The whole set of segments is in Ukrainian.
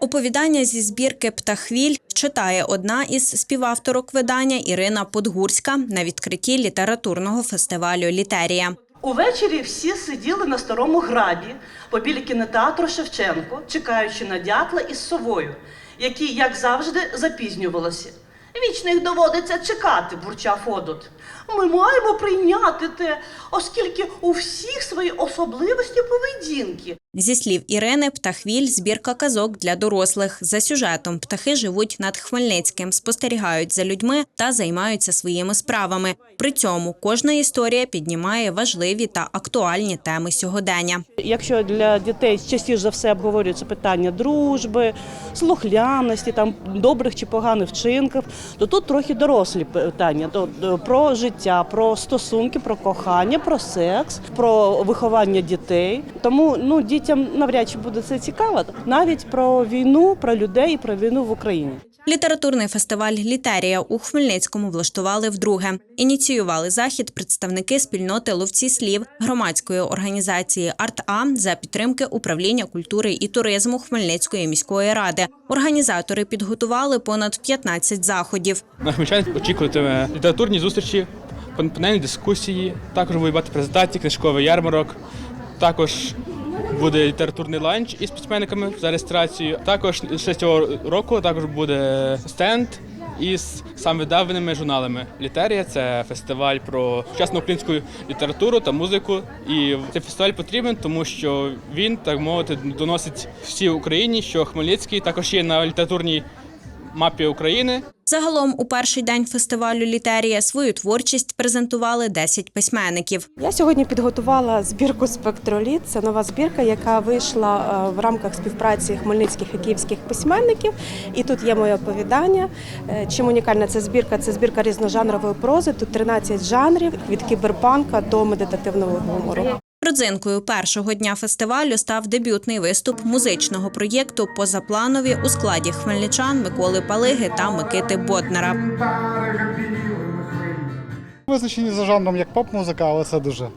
Оповідання зі збірки Птахвіль читає одна із співавторок видання Ірина Подгурська на відкритті літературного фестивалю Літерія. Увечері всі сиділи на старому граді побілі кінотеатру Шевченко, чекаючи на дятла із совою, які, як завжди, запізнювалися. Вічно їх доводиться чекати, бурчав Одут. Ми маємо прийняти те, оскільки у всіх свої особливості поведінки. Зі слів Ірини, Птахвіль збірка казок для дорослих. За сюжетом птахи живуть над Хмельницьким, спостерігають за людьми та займаються своїми справами. При цьому кожна історія піднімає важливі та актуальні теми сьогодення. Якщо для дітей частіше за все обговорюється питання дружби, слухляності, там добрих чи поганих вчинків, то тут трохи дорослі питання е, про життя, про стосунки, про кохання, про секс, про виховання дітей. Тому ну дітям навряд чи буде це цікаво. Навіть про війну, про людей про війну в Україні. Літературний фестиваль Літерія у Хмельницькому влаштували вдруге. Ініціювали захід представники спільноти ловці слів громадської організації «Арт-А» за підтримки управління культури і туризму Хмельницької міської ради. Організатори підготували понад 15 заходів. На хмельчан очікуватиме літературні зустрічі, панельні дискусії, також буде багато презентацій, книжковий ярмарок. Також буде літературний ланч із письменниками за реєстрацією. Також ще цього року також буде стенд із самовидаваними журналами. Літерія це фестиваль про сучасну українську літературу та музику. І цей фестиваль потрібен, тому що він, так мовити, доносить всій Україні, що Хмельницький також є на літературній мапі України. Загалом у перший день фестивалю Літерія свою творчість презентували 10 письменників. Я сьогодні підготувала збірку Спектроліт. Це нова збірка, яка вийшла е, в рамках співпраці хмельницьких і київських письменників. І тут є моє оповідання. Е, Чим унікальна ця збірка? Це збірка різножанрової прози. Тут 13 жанрів від кіберпанка до медитативного гумору. Родзинкою першого дня фестивалю став дебютний виступ музичного проєкту Позапланові у складі хмельничан Миколи Палиги та Микити Боднара. Визначені за жанром як поп-музика, але це дуже,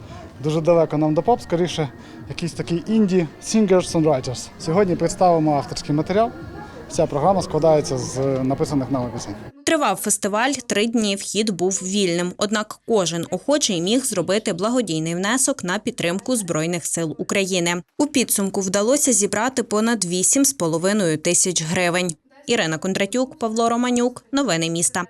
дуже далеко нам до поп, скоріше якийсь такий інді singers-songwriters. Сьогодні представимо авторський матеріал. Вся програма складається з написаних нами пісень. Тривав фестиваль три дні. Вхід був вільним. Однак кожен охочий міг зробити благодійний внесок на підтримку збройних сил України. У підсумку вдалося зібрати понад 8,5 тисяч гривень. Ірина Кондратюк, Павло Романюк. Новини міста.